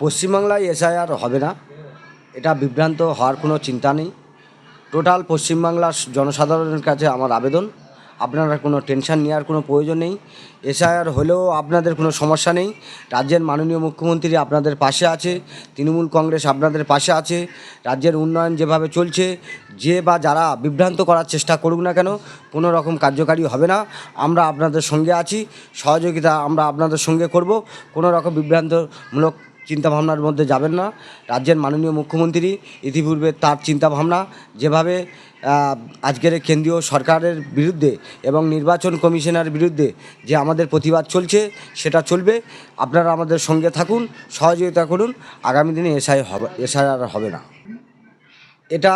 পশ্চিমবাংলায় এসআইআর হবে না। এটা বিভ্রান্ত হওয়ার কোনো চিন্তা নেই। টোটাল পশ্চিমবাংলার জনসাধারণের কাছে আমার আবেদন। আপনারা কোনো টেনশন নেওয়ার কোনো প্রয়োজন নেই। এসআইআর হলেও আপনাদের কোনো সমস্যা নেই। রাজ্যের মাননীয় মুখ্যমন্ত্রী আপনাদের পাশে আছে। তৃণমূল কংগ্রেস আপনাদের পাশে আছে। রাজ্যের উন্নয়ন যেভাবে চলছে, যে বা যারা বিভ্রান্ত করার চেষ্টা করুক না কেন, কোনো রকম কার্যকারী হবে না। আমরা আপনাদের সঙ্গে আছি। সহযোগিতা আমরা আপনাদের সঙ্গে করব। কোনো রকম বিভ্রান্তমূলক চিন্তাভাবনার মধ্যে যাবেন না। রাজ্যের মাননীয় মুখ্যমন্ত্রী ইতিপূর্বে তার চিন্তাভাবনা যেভাবে আজকের কেন্দ্রীয় সরকারের বিরুদ্ধে এবং নির্বাচন কমিশনের বিরুদ্ধে যে আমাদের প্রতিবাদ চলছে, সেটা চলবে। আপনারা আমাদের সঙ্গে থাকুন, সহযোগিতা করুন। আগামী দিনে এসআই হবে এসআই আর হবে না। এটা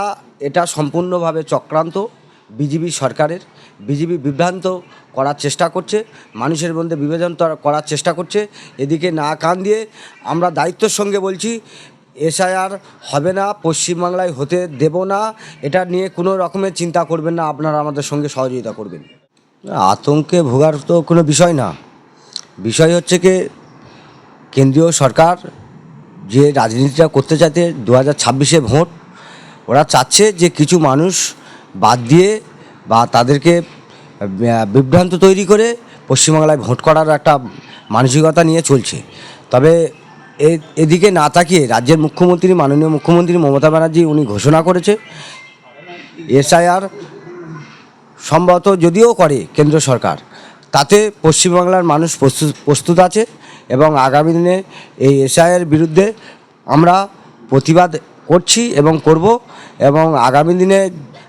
এটা সম্পূর্ণভাবে চক্রান্ত। বিজেপি সরকারের বিজেপি বিভ্রান্ত করার চেষ্টা করছে, মানুষের মধ্যে বিভাজন করার চেষ্টা করছে। এদিকে না কান দিয়ে আমরা দায়িত্বের সঙ্গে বলছি, এসআইআর হবে না, পশ্চিমবাংলায় হতে দেব না, এটা নিয়ে কোনো রকমের চিন্তা করবেন না, আপনারা আমাদের সঙ্গে সহযোগিতা করবেন। আতঙ্কে ভোগার তো কোনো বিষয় না। বিষয় হচ্ছে কি, কেন্দ্রীয় সরকার যে রাজনীতিটা করতে চাইতে দু হাজার ছাব্বিশে ভোট, ওরা চাচ্ছে যে কিছু মানুষ বাদ দিয়ে বা তাদেরকে বিভ্রান্ত তৈরি করে পশ্চিমবাংলায় ভোট করার একটা মানসিকতা নিয়ে চলছে। তবে এদিকে না তাকিয়ে রাজ্যের মুখ্যমন্ত্রী, মাননীয় মুখ্যমন্ত্রী মমতা ব্যানার্জি উনি ঘোষণা করেছে, এসআইআর সম্ভবত যদিও করে কেন্দ্র সরকার, তাতে পশ্চিমবাংলার মানুষ প্রস্তুত প্রস্তুত আছে এবং আগামী দিনে এই এসআইয়ের বিরুদ্ধে আমরা প্রতিবাদ করছি এবং করব এবং আগামী দিনে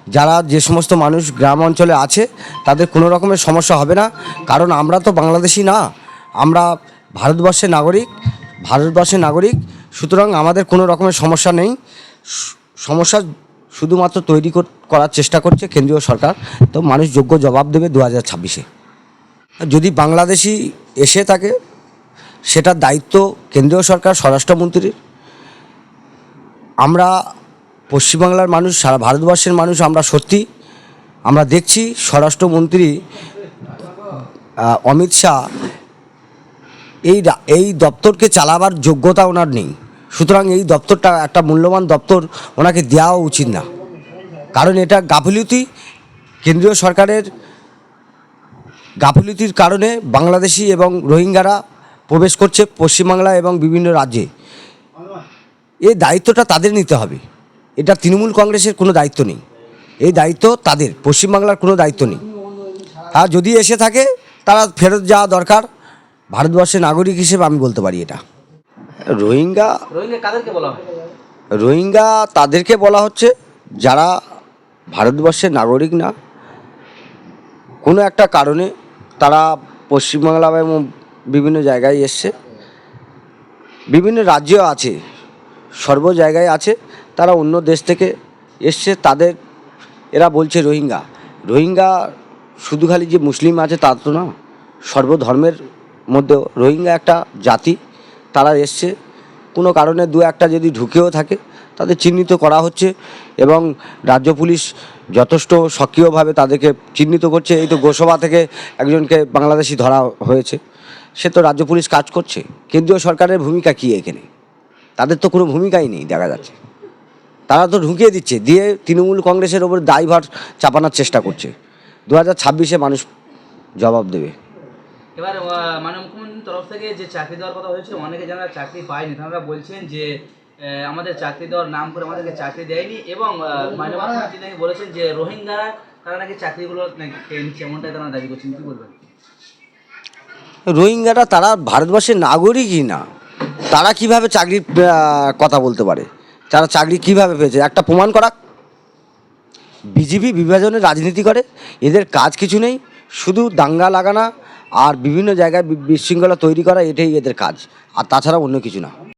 যারা যে সমস্ত মানুষ গ্রাম অঞ্চলে আছে, তাদের কোনো রকমের সমস্যা হবে না। কারণ আমরা তো বাংলাদেশি না। আমরা ভারতবর্ষের নাগরিক ভারতবর্ষের নাগরিক। সুতরাং আমাদের কোনো রকমের সমস্যা নেই। সমস্যা শুধুমাত্র তৈরি করার চেষ্টা করছে কেন্দ্রীয় সরকার। তো মানুষ যোগ্য জবাব দেবে দু হাজার ছাব্বিশে। যদি বাংলাদেশি এসে থাকে, সেটার দায়িত্ব কেন্দ্রীয় সরকার, স্বরাষ্ট্রমন্ত্রীর। আমরা পশ্চিমবাংলার মানুষ, সারা ভারতবর্ষের মানুষ আমরা সত্যি, আমরা দেখছি স্বরাষ্ট্রমন্ত্রী অমিত শাহ এই এই দপ্তরকে চালাবার যোগ্যতা ওনার নেই। সুতরাং এই দপ্তরটা একটা মূল্যবান দপ্তর ওনাকে দেওয়া উচিত না। কারণ এটা গাফিলতি কেন্দ্রীয় সরকারের গাফিলতির কারণে বাংলাদেশি এবং রোহিঙ্গারা প্রবেশ করছে পশ্চিমবাংলা এবং বিভিন্ন রাজ্যে। এই দায়িত্বটা তাদের নিতে হবে। এটা তৃণমূল কংগ্রেসের কোনো দায়িত্ব নেই। এই দায়িত্ব তাদের পশ্চিমবাংলার কোনো দায়িত্ব নেই। আর যদি এসে থাকে তারা ফেরত যাওয়া দরকার। ভারতবর্ষের নাগরিক হিসেবে আমি বলতে পারি এটা। রোহিঙ্গা রোহিঙ্গা তাদেরকে বলা হচ্ছে যারা ভারতবর্ষের নাগরিক না। কোনো একটা কারণে তারা পশ্চিমবাংলা এবং বিভিন্ন জায়গায় এসছে। বিভিন্ন রাজ্যেও আছে সর্ব জায়গায় আছে। তারা অন্য দেশ থেকে এসছে, তাদের, এরা বলছে রোহিঙ্গা। রোহিঙ্গা শুধু খালি যে মুসলিম আছে তা তো না, সর্বধর্মের মধ্যেও রোহিঙ্গা একটা জাতি। তারা এসছে, কোনো কারণে দু একটা যদি ঢুকেও থাকে, তাদের চিহ্নিত করা হচ্ছে এবং রাজ্য পুলিশ যথেষ্ট সক্রিয়ভাবে তাদেরকে চিহ্নিত করছে। এই তো গোসভা থেকে একজনকে বাংলাদেশি ধরা হয়েছে। সে তো রাজ্য পুলিশ কাজ করছে, কেন্দ্রীয় সরকারের ভূমিকা কী এখানে? তাদের তো কোনো ভূমিকাই নেই, দেখা যাচ্ছে। তারা তো ঢুকিয়ে দিচ্ছে দিয়ে তৃণমূল কংগ্রেসের ওপর দায়ভার চাপানোর চেষ্টা করছে। দু হাজার ছাব্বিশে মানুষ জবাব দেবে। এবার মানে মুখ্যমন্ত্রীর তরফ থেকে যে চাকরি দেওয়ার কথা হয়েছে অনেকে যারা চাকরি পায়নি। তারা বলছেন যে আমাদের চাকরি দেওয়ার নাম করে আমাদেরকে চাকরি দেয়নি এবং মানে মাননীয় মুখ্যমন্ত্রী নাকি বলেছেন যে রোহিঙ্গারা তারা নাকি চাকরিগুলো খেয়ে নিচ্ছে এমনটাই তারা দাবি করছেন। কি বলবেন? রোহিঙ্গারা তারা ভারতবর্ষের নাগরিকই না। তারা কীভাবে চাকরির কথা বলতে পারে? তারা চাকরি কীভাবে পেয়েছে? একটা প্রমাণ করা বিজেপি বিভাজনের রাজনীতি করে, এদের কাজ কিছু নেই, শুধু দাঙ্গা লাগানা আর বিভিন্ন জায়গায় বিশৃঙ্খলা তৈরি করা এটাই এদের কাজ, আর তাছাড়া অন্য কিছু না।